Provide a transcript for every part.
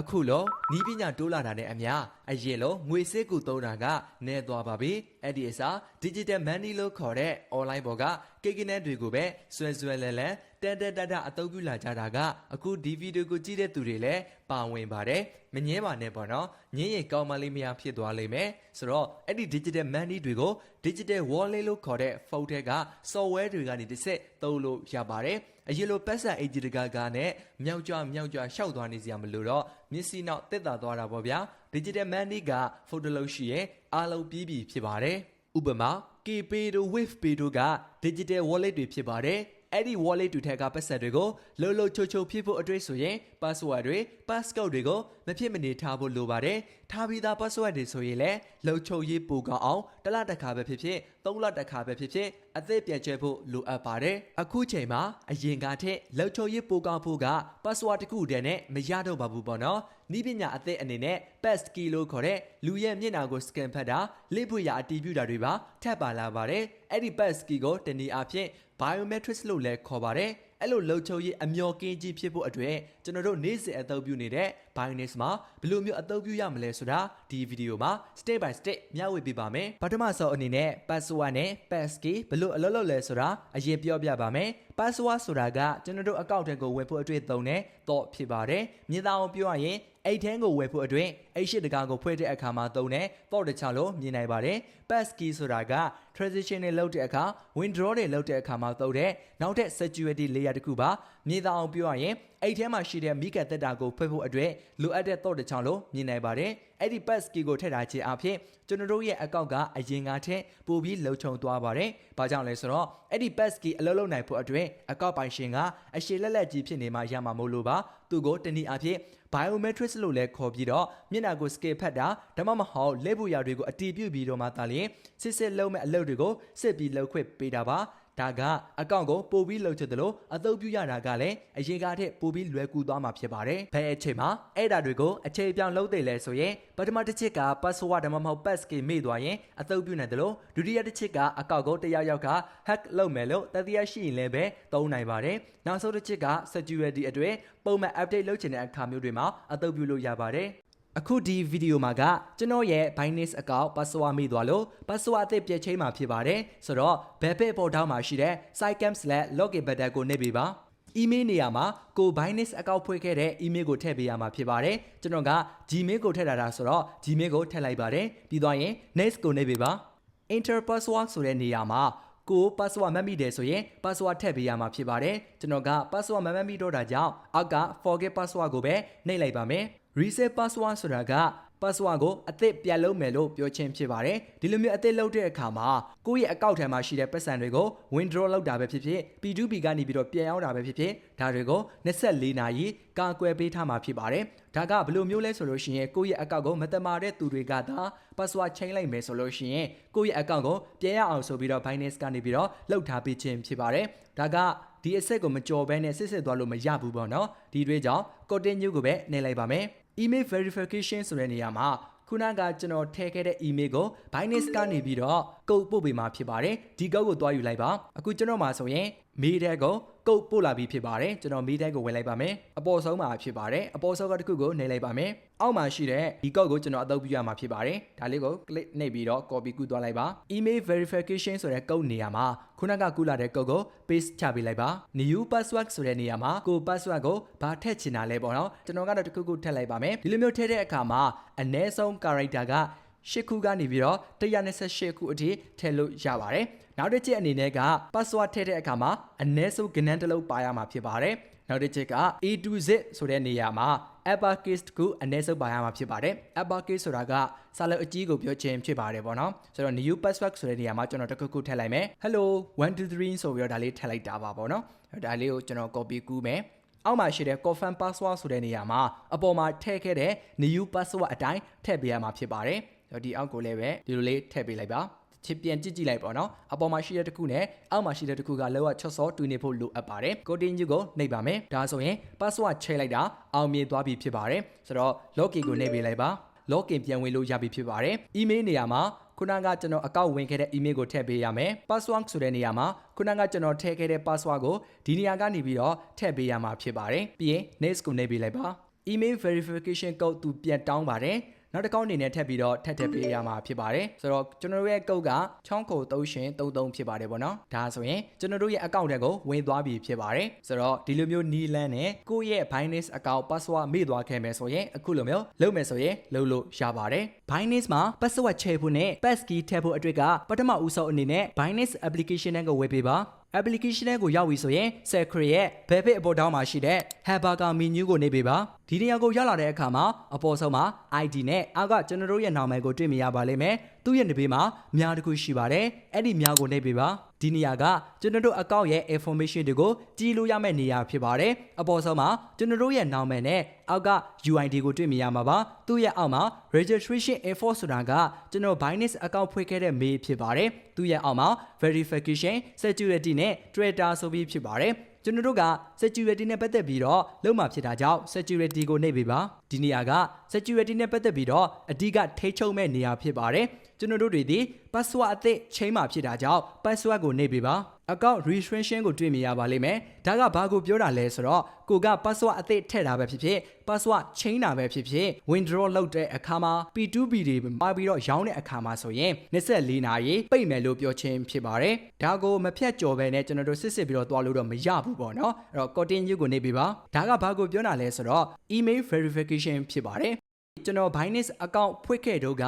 အခုလောနီးပညာတိုးလာတာနဲ့အမျှအရင်လိုငွေစစ်ကူသုံးတာကနည်းသွားပါပြီ အဲ့ဒီအစား digital money လို့ခေါ်တဲ့ online ဘော်ကကိကိနဲ့တွေကိုပဲဆွဲဆွဲလဲလဲတန်တန်တတအသုံးပြုလာကြတာကအခုဒီဗီဒီယိုကိုကြည့်တဲ့သူတွေလည်းပါဝင်ပါတယ်မငင်းပါနဲ့ပေါ့နော်ငင်းရင်ကောင်းမလေးမရဖြစ်သွားလိမ့်မယ်ဆိုတော့အဲ့ဒီ digital money တွေကို digital wallet လို့ခေါ်တဲ့ဖုန်းထဲက software တွေကနေတစ်ဆက်သုံးလို့ရပါတယ်အရင်လိုပတ်စံအေဂျီတကာကနဲ့မြောက်ကြွမြောက်ကြွရှောက်သွားနေစရာမလိုတော့မျက်စိနောက်တက်တာသွားတာပေါ့ဗျာ digital money ကဖုန်းတစ်လုံးရှိရဲ့အားလုံးပြီးပြီဖြစ်ပါတယ်ဥပမာ KPay တို့ Wave တို့က digital wallet တွေဖြစ်ပါတယ်အဲ့ဒီ wallet တွေထက်ကပတ်စံတွေကိုလှုပ်လှုပ်ချိုချိုဖြစ်ဖို့အတွက်ဆိုရင် password တွေ passcode တွေကိုမဖြစ်မနေထားဖို့လိုပါတယ်ထားပြီးသား password တွေဆိုရင်လည်းလှုပ်ချိုရေးပိုကောင်းအောင်တစ်လတစ်ခါပဲဖြစ်ဖြစ် သုံးလတစ်ခါပဲဖြစ်ဖြစ်အသစ်ပြန်ကျဲဖို့လိုအပ်ပါတယ်အခုချိန်မှာအရင်ကထက်လှုပ်ချိုရေးပိုကောင်းဖို့က password တစ်ခုတည်းနဲ့မရတော့ပါဘူးပေါ့နော်ဤပညာအသစ်အနေနဲ့ pass key လို့ခေါ်တဲ့လူရဲ့မျက်နှာကို scan ဖတ်တာလိပ်ဖွေရအတည်ပြုတာတွေပါထပ်ပါလာပါတယ်အဲ့ဒီ pass key ကိုတနည်းအားဖြင့် biometrics လို့လည်းခေါ်ပါတယ်အဲ့လိုလှုပ်ချုပ်ရေးအမျော်ကင်းကြီးဖြစ်ဖို့အတွက်ကျွန်တော်တို့နေ့စဉ်အသုံးပြုနေတဲ့ Binance မှာဘယ်လိုမျိုးအသုံးပြုရမလဲဆိုတာဒီဗီဒီယိုမှာ step by step မျှဝေပေးပါမယ်ပထမဆုံးအနေနဲ့ password နဲ့ passkey ဘယ်လိုအလုပ်လုပ်လဲဆိုတာအရင်ပြောပြပါမယ် password ဆိုတာကကျွန်တော်တို့အကောင့်ထဲကိုဝင်ဖို့အတွက်သုံးတဲ့ thought ဖြစ်ပါတယ်မြင်သာအောင်ပြောရရင်အိတ်ထန်းကိုဝယ်ဖို့အတွက်အိတ်ရှိတကားကိုဖွင့်တဲ့အခါမှာသုံးတဲ့ thought တခြားလို့မြင်နိုင်ပါတယ် passkey ဆိုတာက transition တွေလုပ်တဲ့အခါ withdraw တွေလုပ်တဲ့အခါမှာသုံးတဲ့နောက်ထပ် security layer တစ်ခုပါမြင်သာအောင်ပြောရရင်အဲ့ထဲမှာရှိတဲ့မိကန်တက်တာကိုဖွင့်ဖို့အတွက်လိုအပ်တဲ့ thought တစ်ချောင်းလို့မြင်နိုင်ပါတယ်အဲ့ဒီ pass key ကိုထည့်ထားခြင်းအပြင်ကျွန်တော်တို့ရဲ့အကောင့်ကအရင်ကထက်ပိုပြီးလုံခြုံသွားပါတယ်။ဘာကြောင့်လဲဆိုတော့အဲ့ဒီ pass key အလုပ်လုပ်နိုင်ဖို့အတွက်အကောင့်ပိုင်ရှင်ကအရှိလက်လက်ကြီးဖြစ်နေမှရမှာမို့လို့ပါ။သူကိုတနည်းအားဖြင့် biometrics လို့လည်းခေါ်ပြီးတော့မျက်နှာကို scale ဖတ်တာဒါမှမဟုတ်လက်ဘူးရာတွေကိုအတီးပြုတ်ပြီးတော့မှသာလျှင်စစ်စစ်လုံးမဲ့အလုပ်တွေကိုစစ်ပြီးလုပ်ခွင့်ပေးတာပါ။ ဒါကအကောင့်ကိုပို့ပြီးလုပ်ချင်တယ်လို့အသုံးပြုရတာကလည်းအရင်ကထက်ပိုပြီးလွယ်ကူသွားမှာဖြစ်ပါတယ်။ဘယ်အချိန်မှာအဲ့ဒါတွေကိုအခြေပြောင်းလုပ်တယ်လဲဆိုရင်ပထမတစ်ချက်က password ဒါမှမဟုတ် passkey မေ့သွားရင်အသုံးပြုနိုင်တယ်လို့ဒုတိယတစ်ချက်ကအကောင့်ကိုတယောက်ယောက်က hack လုပ်မယ်လို့တတိယရှိရင်လည်းပဲသုံးနိုင်ပါတယ်။နောက်ဆုံးတစ်ချက်က security အတွက်ပုံမှန် update လုပ်ချင်တဲ့အခါမျိုးတွေမှာအသုံးပြုလို့ရပါတယ်။ အခုဒီဗီဒီယိုမှာကကျွန်တော်ရဲ့ Binance account password မိသွားလို့ password အသစ်ပြည့်ချိန်မှာဖြစ်ပါတယ်ဆိုတော့ Bebit ပေါ်ထောင်းမှာရှိတဲ့ sitecam/login button ကိုနှိပ်ပေးပါ email နေရာမှာကို Binance account ဖွင့်ခဲ့တဲ့ email ကိုထည့်ပေးရမှာဖြစ်ပါတယ်ကျွန်တော်က Gmail ကိုထည့်ထားတာဆိုတော့ Gmail ကိုထည့်လိုက်ပါတယ်ပြီးသွားရင် next ကိုနှိပ်ပေးပါ enter password ဆိုတဲ့နေရာမှာကို password မမှတ်မိတယ်ဆိုရင် password ထည့်ပေးရမှာဖြစ်ပါတယ်ကျွန်တော်က password မမှတ်မိတော့တာကြောင့်အောက်က forget password ကိုပဲနှိပ်လိုက်ပါမယ် reset password ဆိုတာက password ကိုအသစ်ပြန်လုပ်မယ်လို့ပြောခြင်းဖြစ်ပါတယ်ဒီလိုမျိုးအသစ်လုပ်တဲ့အခါမှာကိုယ့်ရဲ့အကောင့်ထဲမှာရှိတဲ့ပတ်စံတွေကို withdraw လုပ်တာပဲဖြစ်ဖြစ် P2P ကနေပြီးတော့ပြန်ရောက်တာပဲဖြစ်ဖြစ်ဒါတွေကို24နာရီကာကွယ်ပေးထားမှာဖြစ်ပါတယ်ဒါကဘယ်လိုမျိုးလဲဆိုလို့ရှိရင်ကိုယ့်ရဲ့အကောင့်ကိုမတမာတဲ့သူတွေကသာ password change လိုက်မယ်ဆိုလို့ရှိရင်ကိုယ့်ရဲ့အကောင့်ကိုပြန်ရအောင်ဆိုပြီးတော့ Binance ကနေပြီးတော့လှုပ်ထားပေးခြင်းဖြစ်ပါတယ်ဒါကဒီအဆက်ကိုမကြော်ဘဲနဲ့စစ်စစ်သွားလို့မရဘူးပေါ့နော်ဒီတွေကြောင့် continue ကိုပဲနှိပ်လိုက်ပါမယ် email verification ဆိုတဲ့နေရာမှာခုနကကျွန်တော်ထည့်ခဲ့တဲ့ email ကို Binance ကနေပြီးတော့ကုတ်ပို့ပေးမှာဖြစ်ပါတယ်ဒီကုတ်ကိုတွားယူလိုက်ပါအခုကျွန်တော်မှာဆိုရင်မေးတဲ့ကိုကုတ်ပို့လာပြီးဖြစ်ပါတယ်ကျွန်တော်မေးတဲ့ကိုဝင်လိုက်ပါမယ်အပေါ်ဆုံးမှာဖြစ်ပါတယ်အပေါ်ဆုံးကတစ်ခုကိုနှိပ်လိုက်ပါမယ်အောက်မှာရှိတဲ့ဒီကုတ်ကိုကျွန်တော်အသုံးပြုရမှာဖြစ်ပါတယ်ဒါလေးကို click နှိပ်ပြီးတော့ copy ကူးသွားလိုက်ပါ email verification ဆိုတဲ့ကုတ်နေရာမှာခုနကကူးလာတဲ့ကုတ်ကို paste ချပေးလိုက်ပါ new password ဆိုတဲ့နေရာမှာကို password ကိုဘာထည့်ချင်တာလဲပေါ့နော်ကျွန်တော်ကတော့တစ်ခုခုထည့်လိုက်ပါမယ်ဒီလိုမျိုးထည့်တဲ့အခါမှာအနည်းဆုံး character က 8ခုကနေပြီးတော့128ခုအထိထည့်လို့ရပါတယ်။နောက်တစ်ချက်အနေနဲ့က password ထည့်တဲ့အခါမှာအနည်းဆုံးကဏ္ဍတစ်လုံးပါရမှာဖြစ်ပါတယ်။နောက်တစ်ချက်က A to Z ဆိုတဲ့နေရာမှာ uppercase ကိုအနည်းဆုံးပါရမှာဖြစ်ပါတယ်။ uppercase ဆိုတာကစာလုံးအကြီးကိုပြောခြင်းဖြစ်ပါတယ်ပေါ့နော်။ဆိုတော့ new password ဆိုတဲ့နေရာမှာကျွန်တော်တစ်ခုခုထည့်လိုက်မယ်။ hello 123ဆိုပြီးတော့ဒါလေးထည့်လိုက်တာပါပေါ့နော်။ဒါလေးကိုကျွန်တော် copy ကူးမယ်။အောက်မှာရှိတဲ့ confirm password ဆိုတဲ့နေရာမှာအပေါ်မှာထည့်ခဲ့တဲ့ new password အတိုင်းထည့်ပေးရမှာဖြစ်ပါတယ်။ ဒီအောက်ကိုလည်းပဲဒီလိုလေးထည့်ပေးလိုက်ပါချစ်ပြန်ကြည့်ကြည့်လိုက်ပေါ့နော်အပေါ်မှာရှိတဲ့တစ်ခုနဲ့အောက်မှာရှိတဲ့တစ်ခုကလောကချော့စောတူနေဖို့လိုအပ်ပါတယ် continue ကိုနှိပ်ပါမယ်ဒါဆိုရင် password ချိန်လိုက်တာအောင်မြင်သွားပြီဖြစ်ပါတယ်ဆိုတော့ login ကိုနှိပ်ပေးလိုက်ပါ login ပြန်ဝင်လို့ရပြီဖြစ်ပါတယ် email နေရာမှာခုနကကျွန်တော်အကောင့်ဝင်ခဲ့တဲ့ email ကိုထည့်ပေးရမယ် password ဆိုတဲ့နေရာမှာခုနကကျွန်တော်ထည့်ခဲ့တဲ့ password ကိုဒီနေရာကနေပြီးတော့ထည့်ပေးရမှာဖြစ်ပါတယ်ပြီးရင် next ကိုနှိပ်ပေးလိုက်ပါ email verification code သူပြန်တောင်းပါတယ် နောက်တစ်ခေါက်အနေနဲ့ထပ်ပြီးတော့ထပ်ထပ်ပေးရမှာဖြစ်ပါတယ်ဆိုတော့ကျွန်တော်တို့ရဲ့ code ကချောင်းကို3ရှင်33ဖြစ်ပါတယ်ပေါ့နော်ဒါဆိုရင်ကျွန်တော်တို့ရဲ့ account တွေကိုဝင်သွားပြီဖြစ်ပါတယ်ဆိုတော့ဒီလိုမျိုးနီလန်းနဲ့ကိုယ့်ရဲ့ Binance account password မေ့သွားခဲ့မယ်ဆိုရင်အခုလိုမျိုးလုပ်မယ်ဆိုရင်လုပ်လို့ရပါတယ် Binance မှာ password ချဲဖို့နဲ့ passkey ထည့်ဖို့အတွက်ကပထမဦးဆုံးအနေနဲ့ Binance application ကိုဝယ်ပေးပါ application ကိုရောက်ပြီဆိုရင် Secret ရဲ့ဘယ်ဖိတ်အပေါ်တောင်းမှာရှိတဲ့ hamburger menu ကိုနေပေးပါ ဒီနေရာကိုရောက်လာတဲ့အခါမှာအပေါ်ဆုံးမှာ ID နဲ့အောက်ကကျွန်တော်တို့ရဲ့နာမည်ကိုတွေ့မြင်ရပါလိမ့်မယ်သူ့ရဲ့နေပေးမှာမြားတစ်ခုရှိပါတယ်အဲ့ဒီမြားကိုနေပေးပါဒီနေရာကကျွန်တော်တို့ account ရဲ့ information တွေကိုကြည့်လို့ရမယ့်နေရာဖြစ်ပါတယ်အပေါ်ဆုံးမှာကျွန်တော်တို့ရဲ့နာမည်နဲ့အောက်က UID ကိုတွေ့မြင်ရမှာပါသူ့ရဲ့အောက်မှာ registration info ဆိုတာကကျွန်တော် Binance account ဖွင့်ခဲ့တဲ့ mail ဖြစ်ပါတယ်သူ့ရဲ့အောက်မှာ verification security နဲ့ Twitter ဆိုပြီးဖြစ်ပါတယ် ကျွန်တော်တို့က security နဲ့ပတ်သက်ပြီးတော့လုံးမှာဖြစ်တာကြောင့် security ကိုနှိပ်ပေးပါဒီနေရာက security နဲ့ပတ်သက်ပြီးတော့အဓိကထိချုပ်မဲ့နေရာဖြစ်ပါတယ်ကျွန်တော်တို့တွေဒီ password အသစ်ချိန်မှာဖြစ်တာကြောင့် password ကိုနှိပ်ပေးပါ account restriction ကိုတွေ့မြင်ရပါလိမ့်မယ်ဒါကဘာကိုပြောတာလဲဆိုတော့ကိုက password အသစ်ထည့်တာပဲဖြစ်ဖြစ် password ချိန်တာပဲဖြစ်ဖြစ် withdraw လုပ်တဲ့အခါမှာ P2P တွေမှာပြီးတော့ရောင်းတဲ့အခါမှာဆိုရင်24နာရီပိတ်မယ်လို့ပြောချင်းဖြစ်ပါတယ်ဒါကိုမဖြတ်ကျော်ပဲနဲ့ကျွန်တော်တို့စစ်စစ်ပြီးတော့တွားလို့တော့မရဘူးပေါ့နော်အဲ့တော့ continue ကိုနေပေးပါဒါကဘာကိုပြောတာလဲဆိုတော့ email verification ဖြစ်ပါတယ်ကျွန်တော် Binance account ဖွင့်ခဲ့တော့က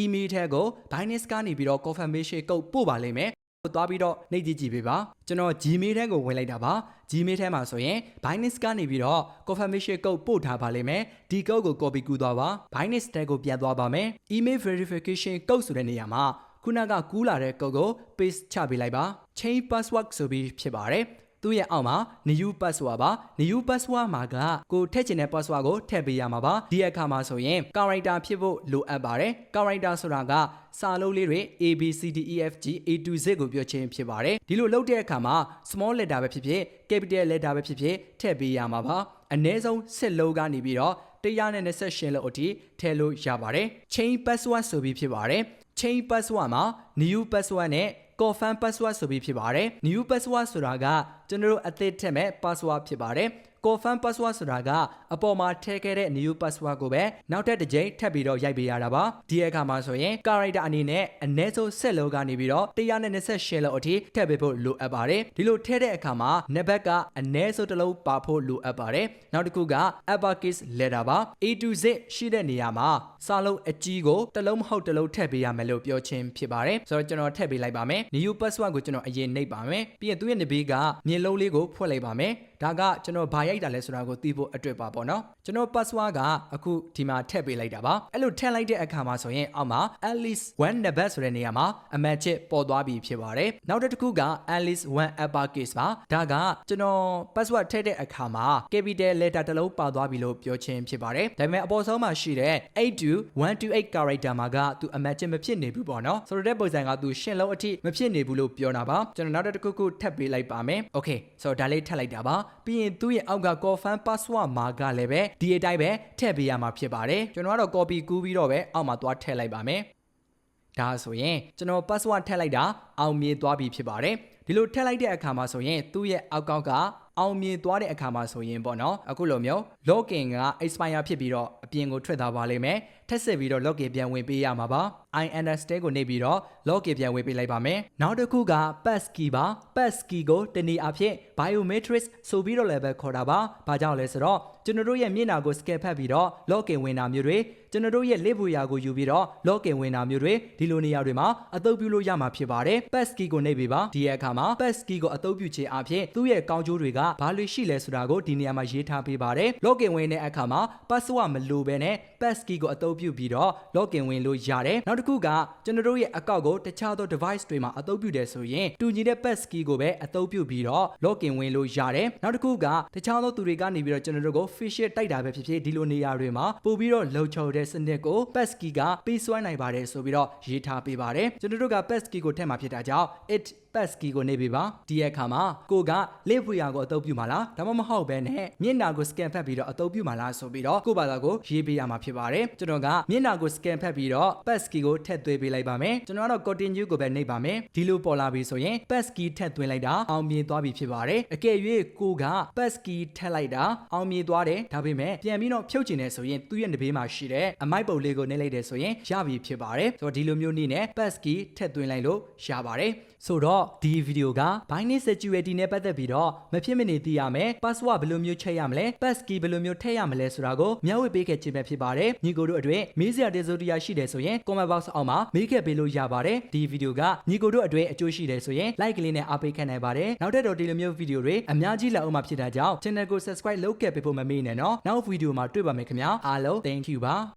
email ထဲကို Binance ကနေပြီးတော့ confirmation code ပို့ပါလိမ့်မယ် သွားပြီးတော့နှိပ်ကြည့်ကြည့်ပေးပါကျွန်တော် Gmail ထဲကိုဝင်လိုက်တာပါ Gmail ထဲမှာဆိုရင် Binance ကနေပြီးတော့ confirmation code ပို့ထားပါလိမ့်မယ်ဒီ code ကို copy ကူးသွားပါ Binance ထဲကိုပြန်သွားပါမယ် email verification code ဆိုတဲ့နေရာမှာခုနကကူးလာတဲ့ code ကို paste ချပေးလိုက်ပါ change password ဆိုပြီးဖြစ်ပါတယ် သူ့ရဲ့အောက်မှာ new password ပါ new password မှာကကိုထည့်ချင်တဲ့ password ကိုထည့်ပေးရမှာပါဒီအခါမှာဆိုရင် character ဖြစ်ဖို့လိုအပ်ပါတယ် character ဆိုတာကစာလုံးလေးတွေ A B C D E F G A to Z ကိုပြောချင်းဖြစ်ပါတယ်ဒီလိုလုပ်တဲ့အခါမှာ small letter ပဲဖြစ်ဖြစ် capital letter ပဲဖြစ်ဖြစ်ထည့်ပေးရမှာပါအနည်းဆုံးစစ်လုံးကနေပြီးတော့128လောက်အထိထည့်လို့ရပါတယ် chain password ဆိုပြီးဖြစ်ပါတယ် chain password မှာ new password နဲ့ confirm password ဆိုပြီးဖြစ်ပါတယ် new password ဆိုတာကကျွန်တော်တို့အသစ်ထည့်မဲ့ password ဖြစ်ပါတယ် confirm password ဆိုတာကအပေါ်မှာထည့်ခဲ့တဲ့ new password ကိုပဲနောက်ထပ်တစ်ကြိမ်ထပ်ပြီးတော့ရိုက်ပေးရတာပါဒီအခါမှာဆိုရင် character အနေနဲ့အနည်းဆုံးဆက်လုံးကနေပြီးတော့128လောက်အထိထည့်ပေးဖို့လိုအပ်ပါတယ်ဒီလိုထည့်တဲ့အခါမှာနံပါတ်ကအနည်းဆုံးတစ်လုံးပါဖို့လိုအပ်ပါတယ်နောက်တစ်ခုက uppercase letter ပါ A to Z ရှိတဲ့နေရာမှာစာလုံးအကြီးကိုတစ်လုံးမဟုတ်တစ်လုံးထည့်ပေးရမယ်လို့ပြောချင်းဖြစ်ပါတယ်ဆိုတော့ကျွန်တော်ထည့်ပေးလိုက်ပါမယ် new password ကိုကျွန်တော်အရင်နှိပ်ပါမယ်ပြီးရင်သူ့ရဲ့နဘေးကမြင်လုံးလေးကိုဖွက်လိုက်ပါမယ်ဒါကကျွန်တော်ဘာရိုက်တာလဲဆိုတာကိုသိဖို့အတွက်ပါပေါ့နော်ကျွန်တော် password ကအခုဒီမှာထည့်ပေးလိုက်တာပါအဲ့လိုထည့်လိုက်တဲ့အခါမှာဆိုရင်အောက်မှာ at least one number ဆိုတဲ့နေရာမှာအမှတ်ချက်ပေါ်သွားပြီဖြစ်ပါတယ်နောက်တစ်ခုက at least one uppercase ပါဒါကကျွန်တော် password ထည့်တဲ့အခါမှာ capital letter တစ်လုံးပါသွားပြီလို့ပြောချင်းဖြစ်ပါတယ်ဒါပေမဲ့အပေါ်ဆုံးမှာရှိတဲ့8 to 128 character မှာကသူအမှတ်ချက်မဖြစ်နေဘူးပေါ့နော်ဆိုတော့တဲ့ပုံစံကသူရှင်းလုံးအထိမဖြစ်နေဘူးလို့ပြောတာပါကျွန်တော်နောက်တစ်ခုခုထပ်ပေးလိုက်ပါမယ် okay ဆိုတော့ဒါလေးထပ်လိုက်တာပါ ပြီးရင်သူ့ရဲ့အောက်က confirm password မှာကလည်းပဲဒီအတိုင်းပဲထည့်ပေးရမှာဖြစ်ပါတယ်ကျွန်တော်ကတော့ copy ကူးပြီးတော့ပဲအောက်မှာသွားထည့်လိုက်ပါမယ်ဒါဆိုရင်ကျွန်တော် password ထည့်လိုက်တာအောင်မြင်သွားပြီဖြစ်ပါတယ်ဒီလိုထည့်လိုက်တဲ့အခါမှာဆိုရင်သူ့ရဲ့အောက်ကောက်ကအောင်မြင်သွားတဲ့အခါမှာဆိုရင်ပေါ့နော်အခုလိုမျိုး login က expire ဖြစ်ပြီးတော့အပြင်ကိုထွက်သွားပါလိမ့်မယ်ထပ်ဆက်ပြီးတော့ login ပြန်ဝင်ပေးရမှာပါ I understand ကိုနေပြီးတော့ login ပြန်ဝင်ပေးလိုက်ပါမယ်နောက်တစ်ခုက pass key ပါ pass key ကိုတနည်းအားဖြင့် biometrics ဆိုပြီးတော့လည်းပဲခေါ်တာပါဘာကြောင့်လဲဆိုတော့ကျွန်တော်တို့ရဲ့မျက်နှာကို scan ဖတ်ပြီးတော့ login ဝင်တာမျိုးတွေကျွန်တော်တို့ရဲ့လက်ဘူရာကိုယူပြီးတော့ login ဝင်တာမျိုးတွေဒီလိုနေရာတွေမှာအသုံးပြုလို့ရမှာဖြစ်ပါတယ် pass key ကိုနှိပ်ပေးပါဒီရဲ့အခါမှာ pass key ကိုအသုံးပြုခြင်းအပြင်သူ့ရဲ့ကောင်းကျိုးတွေကဘာလို့ရှိလဲဆိုတာကိုဒီနေရာမှာရေးထားပေးပါတယ် login ဝင်တဲ့အခါမှာ password မလိုဘဲနဲ့ pass key ကိုအသုံးပြုပြီးတော့ login ဝင်လို့ရတယ်နောက်တစ်ခုကကျွန်တော်တို့ရဲ့ account ကိုတခြားသော device တွေမှာအသုံးပြုတယ်ဆိုရင်တူညီတဲ့ pass key ကိုပဲအသုံးပြုပြီးတော့ login ဝင်လို့ရတယ်နောက်တစ်ခုကတခြားသောသူတွေကနေပြီးတော့ကျွန်တော်တို့ကို phishing တိုက်တာပဲဖြစ်ဖြစ်ဒီလိုနေရာတွေမှာပို့ပြီးတော့လုံခြုံတဲ့စနစ်ကို pass key ကပေးစွမ်းနိုင်ပါတယ်ဆိုပြီးတော့ရေးထားပေးပါတယ်ကျွန်တော်တို့က pass key ကိုထည့်မှာဖြစ်တာကြောင့် it passkey ကိုနေပြီပါဒီအခါမှာကိုကလေ့ဖွေရကိုအသုံးပြုမှာလားဒါမှမဟုတ်ဘဲနဲ့မျက်နှာကို scan ဖတ်ပြီးတော့အသုံးပြုမှာလားဆိုပြီးတော့ကိုယ့်ဘာသာကိုရေးပေးရမှာဖြစ်ပါတယ်ကျွန်တော်ကမျက်နှာကို scan ဖတ်ပြီးတော့ passkey ကိုထည့်သွင်းပေးလိုက်ပါမယ်ကျွန်တော်ကတော့ continue ကိုပဲနှိပ်ပါမယ်ဒီလိုပေါ်လာပြီဆိုရင် passkey ထည့်သွင်းလိုက်တာအောင်မြင်သွားပြီဖြစ်ပါတယ်အကယ်၍ကိုက passkey ထည့်လိုက်တာအောင်မြင်သွားတယ်ဒါပေမဲ့ပြန်ပြီးတော့ဖြုတ်ချင်တယ်ဆိုရင်သူ့ရဲ့နဘေးမှာရှိတဲ့အမိုက်ပုံလေးကိုနှိပ်လိုက်တယ်ဆိုရင်ရပြီဖြစ်ပါတယ်ဆိုတော့ဒီလိုမျိုးနည်းနဲ့ passkey ထည့်သွင်းလိုက်လို့ရပါတယ် ဆိုတော့ဒီဗီဒီယိုက Binance Security နဲ့ပတ်သက်ပြီးတော့မဖြစ်မနေသိရမယ် password ဘယ်လိုမျိုးချိန်ရမလဲ passkey ဘယ်လိုမျိုးထည့်ရမလဲဆိုတာကိုမျှဝေပေးခဲ့ခြင်းပဲဖြစ်ပါတယ်ညီကိုတို့အတွက်မေးစရာတေဆိုတရားရှိတယ်ဆိုရင် comment box အောက်မှာမေးခဲ့ပေးလို့ရပါတယ်ဒီဗီဒီယိုကညီကိုတို့အတွက်အကျိုးရှိတယ်ဆိုရင် like ကလေးနဲ့အားပေးခံနိုင်ပါတယ်နောက်ထပ်တော့ဒီလိုမျိုးဗီဒီယိုတွေအများကြီးလာအောင်မှာဖြစ်တာကြောင့် channel ကို subscribe လုပ်ခဲ့ပေးဖို့မမေ့နဲ့နော်နောက်ဗီဒီယိုမှာတွေ့ပါမယ်ခင်ဗျာအားလုံး thank you ပါ